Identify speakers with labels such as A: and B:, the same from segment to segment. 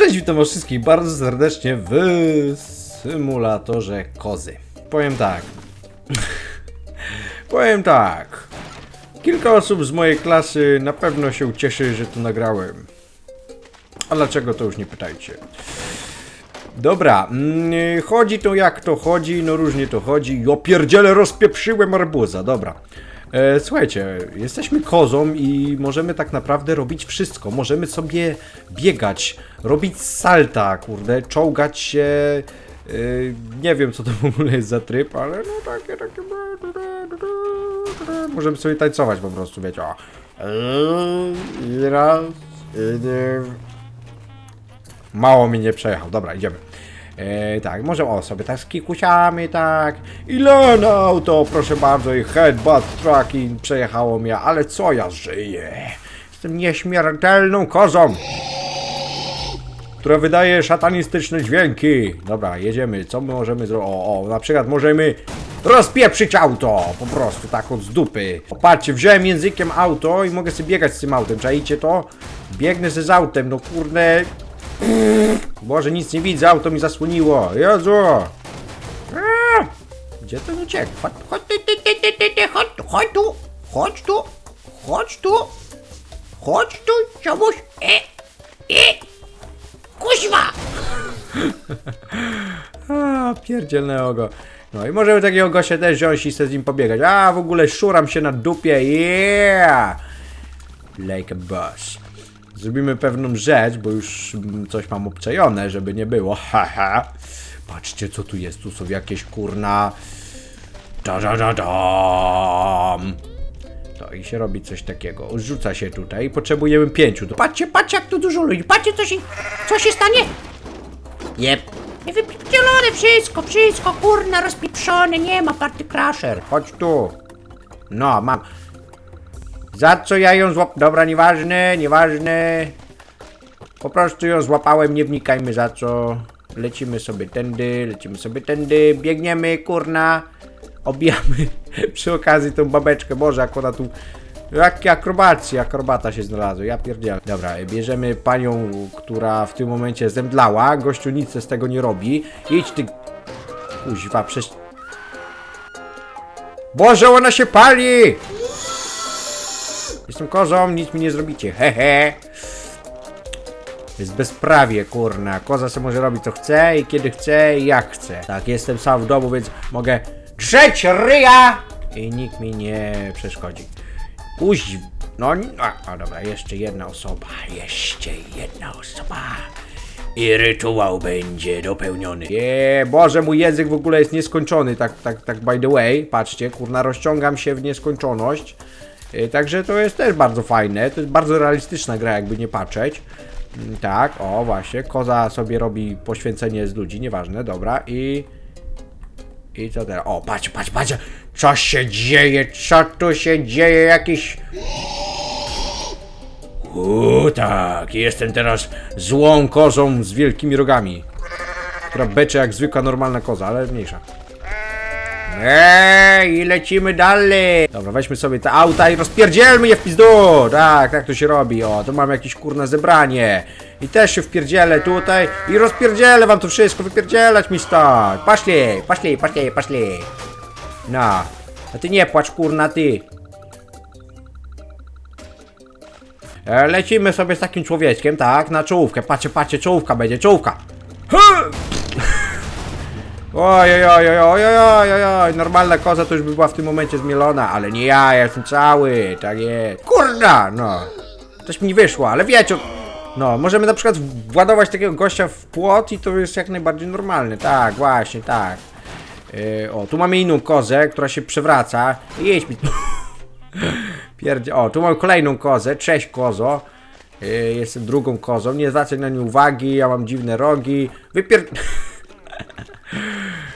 A: Cześć, witam was wszystkich bardzo serdecznie w symulatorze kozy. Powiem tak. Powiem tak. Kilka osób z mojej klasy na pewno się cieszy, że to nagrałem. A dlaczego to już nie pytajcie. Dobra, mm, chodzi to jak to chodzi, no różnie to chodzi. Jo pierdziele, rozpieprzyłem arbuza, dobra. E, słuchajcie, jesteśmy kozą i możemy tak naprawdę robić wszystko. Możemy sobie biegać, robić salta, kurde, czołgać się. E, nie wiem co to w ogóle jest za tryb, ale no takie, takie. Możemy sobie tańcować po prostu, wiecie. O. I raz, i dwa. Mało mi nie przejechał. Dobra, idziemy. E, tak, może o sobie tak z kikusiami, tak. Ile auto, proszę bardzo, i headbutt tracking przejechało mnie, ale co ja żyję? Jestem nieśmiertelną kozą, która wydaje szatanistyczne dźwięki. Dobra, jedziemy. Co my możemy zrobić? O, o, na przykład możemy rozpieprzyć auto, po prostu tak od z dupy. Popatrzcie, wziąłem językiem auto i mogę sobie biegać z tym autem, czajcie to? Biegnę ze z autem, no kurde, Boże, nic nie widzę, auto mi zasłoniło. Jezu! Gdzie ten uciekł? Chodź, chodź, ty, ty, ty, ty, ty, ty, chodź chodź tu, chodź tu, chodź tu, chodź tu, czemuś, e, e, kuźwa! A, pierdzielnego go. No i możemy takiego gościa też wziąć i sobie z nim pobiegać. A, w ogóle szuram się na dupie, yeah! Like a boss. Zrobimy pewną rzecz, bo już coś mam obczajone, żeby nie było. Haha. Patrzcie, co tu jest. Tu są jakieś kurna. Da, da, da, dam. To i się robi coś takiego. Rzuca się tutaj. Potrzebujemy pięciu. Patrzcie, patrzcie, jak tu dużo ludzi. Patrzcie, co się, co się stanie. Jep. Wypieprzone wszystko, wszystko, kurna, rozpieprzone. Nie ma party crasher. Chodź tu. No, mam. Za co ja ją złap... Dobra, nieważne, nieważne. Po prostu ją złapałem, nie wnikajmy za co. Lecimy sobie tędy, lecimy sobie tędy, biegniemy, kurna. Obijamy przy okazji tą babeczkę, Boże, ona tu... Jakie akrobacje, akrobata się znalazła, ja pierdzielę. Dobra, bierzemy panią, która w tym momencie zemdlała, gościu nic z tego nie robi. Idź ty... Kuźwa, przez... Boże, ona się pali! Jestem kozą, nic mi nie zrobicie, hehe. Jest bezprawie, kurna. Koza sobie może robić co chce i kiedy chce i jak chce. Tak, jestem sam w domu, więc mogę drzeć ryja i nikt mi nie przeszkodzi. Uź, no, a, a dobra, jeszcze jedna osoba, jeszcze jedna osoba. I rytuał będzie dopełniony. Je, Boże, mój język w ogóle jest nieskończony, tak, tak, tak by the way. Patrzcie, kurna, rozciągam się w nieskończoność. Y, Także to jest też bardzo fajne. To jest bardzo realistyczna gra, jakby nie patrzeć. Mm, Tak, o właśnie. Koza sobie robi poświęcenie z ludzi, nieważne, dobra. I. I co teraz? O, patrz, patrz, patrz! Co się dzieje? Co tu się dzieje? Jakiś. Uuu, tak. Jestem teraz złą kozą z wielkimi rogami. Która becze jak zwykła normalna koza, ale mniejsza. Ej, i lecimy dalej. Dobra, weźmy sobie te auta i rozpierdzielmy je w pizdu. Tak, tak to się robi. O, tu mam jakieś kurne zebranie. I też się wpierdzielę tutaj i rozpierdzielę wam to wszystko. Wypierdzielać mi stąd. Paszli, paszli, paszli, paszli. No. A ty nie płacz, kurna, ty. E, Lecimy sobie z takim człowieczkiem, tak, na czołówkę. Patrzcie, patrzcie, czołówka będzie, czołówka. Oj, oj, oj, oj, oj, oj, oj, oj, normalna koza to już by była w tym momencie zmielona, ale nie ja, ja jestem cały, tak jest. Kurna, no. Coś mi nie wyszło, ale wiecie, no, możemy na przykład władować takiego gościa w płot i to jest jak najbardziej normalne, tak, właśnie, tak. Yy, o, tu mamy inną kozę, która się przewraca. Jedź mi. Pierdzie... O, tu mamy kolejną kozę, cześć kozo. Yy, jestem drugą kozą, nie zwracaj na nie uwagi, ja mam dziwne rogi.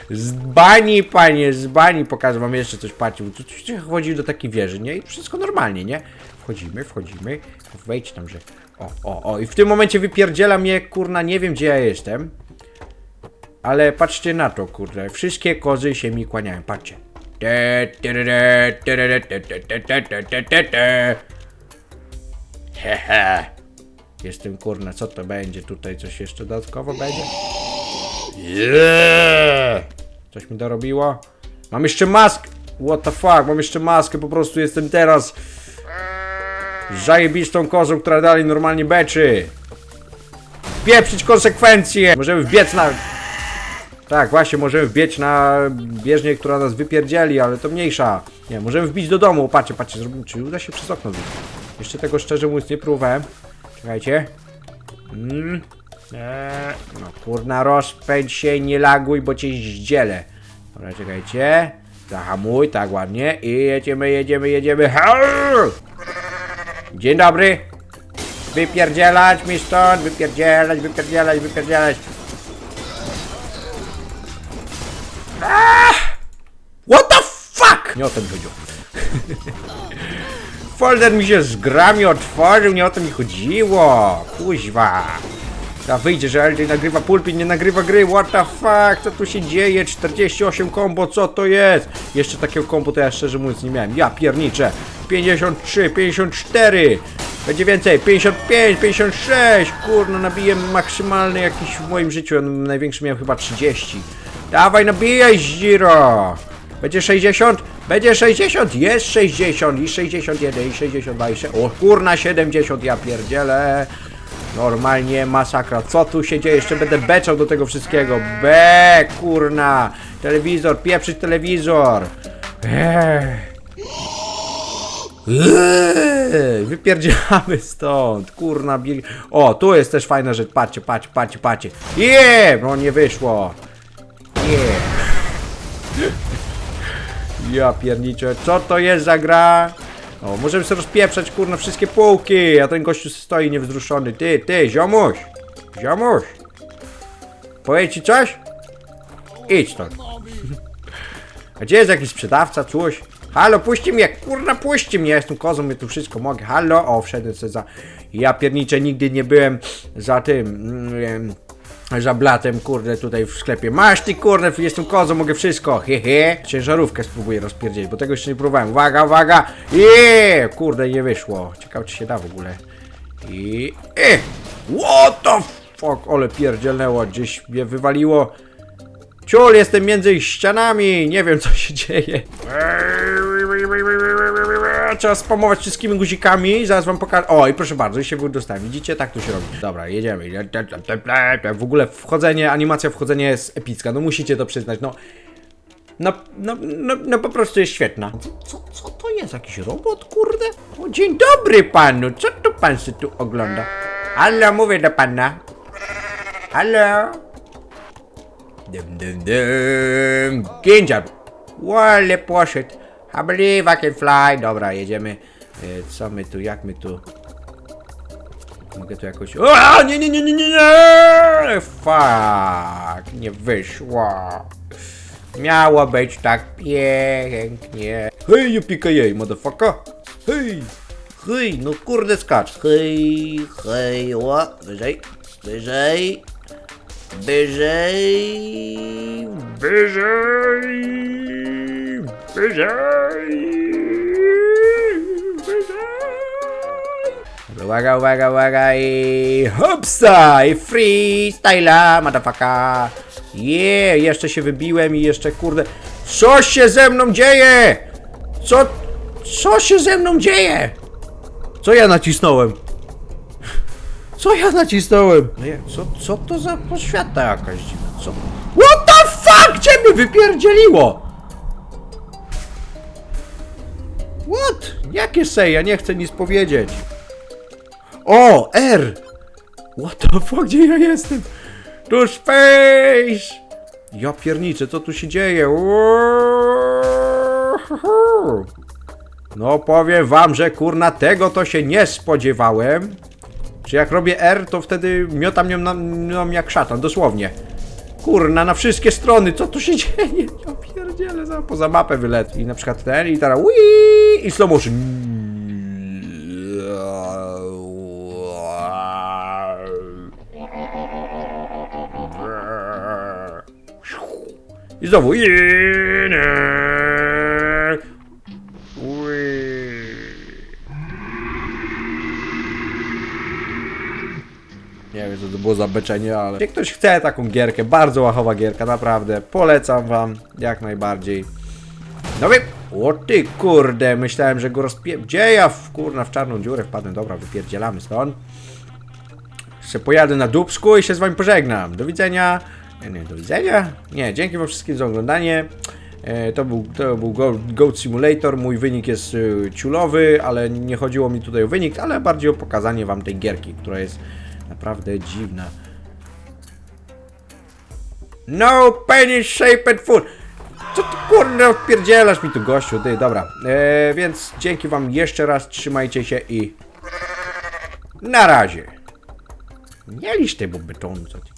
A: Zbani panie, z bani. Pokażę wam jeszcze coś, patrzcie. Tu się chodzi do takiej wieży, nie? I wszystko normalnie, nie? Wchodzimy, wchodzimy. Wejdź tam, że... O, o, o. I w tym momencie wypierdziela mnie, kurna, nie wiem gdzie ja jestem. Ale patrzcie na to, kurde. Wszystkie kozy się mi kłaniają, patrzcie. Hehe. Jestem kurna, co to będzie tutaj? Coś jeszcze dodatkowo będzie? Yeah! Coś mi dorobiło? Mam jeszcze maskę! What the fuck, mam jeszcze maskę, po prostu jestem teraz zajebistą kozą, która dalej normalnie beczy. Pieprzyć konsekwencje! Możemy wbiec na... Tak, właśnie, możemy wbiec na bieżnię, która nas wypierdzieli, ale to mniejsza. Nie, możemy wbić do domu. Patrzcie, patrzcie, zrobimy, czy uda się przez okno wbić. Jeszcze tego szczerze mówiąc nie próbowałem. Czekajcie. Mm. Eee, no kurna, rozpędź się, nie laguj, bo cię zdzielę. Dobra, czekajcie. Zahamuj, tak ładnie. I jedziemy, jedziemy, jedziemy. Hau! Dzień dobry. Wypierdzielać mi stąd, wypierdzielać, wypierdzielać, wypierdzielać. Ah! What the fuck? Nie o to mi chodziło. Folder mi się z grami otworzył, nie o to mi chodziło. Kuźwa. Ta wyjdzie, że LJ nagrywa pulpit, nie nagrywa gry, what the fuck, co tu się dzieje, 48 kombo, co to jest? Jeszcze takiego kombo to ja szczerze mówiąc nie miałem, ja pierniczę, 53, 54, będzie więcej, 55, 56, kurno, nabiję maksymalny jakiś w moim życiu, największy miałem chyba 30. Dawaj, nabijaj, Ziro! Będzie 60? Będzie 60! Jest 60 i 61 i 62 i 6... O kurna 70 ja pierdzielę! Normalnie masakra. Co tu się dzieje? Jeszcze będę beczał do tego wszystkiego. Be, kurna! Telewizor, pieprzyć telewizor! Eee. Eee, stąd, kurna bil... O, tu jest też fajna rzecz, patrzcie, patrzcie, patrzcie, patrzcie. Je, no nie wyszło. Je. Ja pierniczę, co to jest za gra? O, możemy sobie rozpieprzać, kurna, wszystkie półki, a ten gościu stoi niewzruszony. Ty, ty, ziomuś! Ziomuś! Powie ci coś? Idź stąd. A gdzie jest jakiś sprzedawca, coś? Halo, puści mnie, kurna, puści mnie, ja jestem kozą, my tu wszystko mogę. Halo, o, wszedłem sobie za... Ja pierniczę, nigdy nie byłem za tym... Mm, za blatem, kurde, tutaj w sklepie. Masz ty, kurde, jestem kozą, mogę wszystko. Hehe. Ciężarówkę spróbuję rozpierdzieć, bo tego jeszcze nie próbowałem. Uwaga, uwaga. I kurde, nie wyszło. Ciekawe, czy się da w ogóle. I... E! What the fuck? Ole pierdzielnęło, gdzieś mnie wywaliło. Ciul, jestem między ścianami. Nie wiem, co się dzieje. Trzeba spamować wszystkimi guzikami. Zaraz wam pokażę. O, i proszę bardzo, i się dostałem. Widzicie? Tak tu się robi. Dobra, jedziemy. W ogóle wchodzenie, animacja wchodzenia jest epicka. No musicie to przyznać. No, no, no, no, no po prostu jest świetna. Co, co to jest? Jakiś robot, kurde? O, dzień dobry panu. Co tu pan się tu ogląda? Halo, mówię do pana. Halo? Dum, dum, dum. Ginja. Wale poszedł. I believe I can fly. Dobra, jedziemy. E, Co my tu, jak my tu? Mogę tu jakoś... O, nie, nie, nie, nie, nie, nie! Fuck, nie wyszło. Miało być tak pięknie. Hej, jej, motherfucker. Hej, hej, no kurde skacz. Hej, hej, o. Wyżej, wyżej, wyżej, wyżej. Uwaga, uwaga, uwaga i hopsa i freestyla, motherfucker. Je, jeszcze się wybiłem i jeszcze kurde, co się ze mną dzieje? Co, co się ze mną dzieje? Co ja nacisnąłem? Co ja nacisnąłem? No co, co to za poświata jakaś dziwna? Co? What the fuck? Gdzie mnie wypierdzieliło? Jakie sej? Ja nie chcę nic powiedzieć. O, R! What the fuck? Gdzie ja jestem? To space! Ja pierniczę, co tu się dzieje? No powiem wam, że kurna tego to się nie spodziewałem. Czy jak robię R, to wtedy miotam nią na, nią jak szatan, dosłownie. Kurna, na wszystkie strony, co tu się dzieje? Ja pierdzielę, za, poza mapę wylet. I na przykład ten, i teraz i slow motion. I znowu. Było za beczenie, ale jak ktoś chce taką gierkę, bardzo łachowa gierka, naprawdę, polecam wam, jak najbardziej. No wy... O ty kurde, myślałem, że go rozpie... Gdzie ja w kurna w czarną dziurę wpadłem? Dobra, wypierdzielamy stąd. Jeszcze pojadę na Dubsku i się z wami pożegnam. Do widzenia. Nie, do widzenia. Nie, dzięki wam wszystkim za oglądanie. E, to był, to był Go- Goat Simulator. Mój wynik jest e, ciulowy, ale nie chodziło mi tutaj o wynik, ale bardziej o pokazanie wam tej gierki, która jest naprawdę dziwna. No penis shaped food. Co ty kurde odpierdzielasz mi tu gościu, ty, dobra. E, więc dzięki wam jeszcze raz, trzymajcie się i na razie. Nie lisz tej betonu, co ty.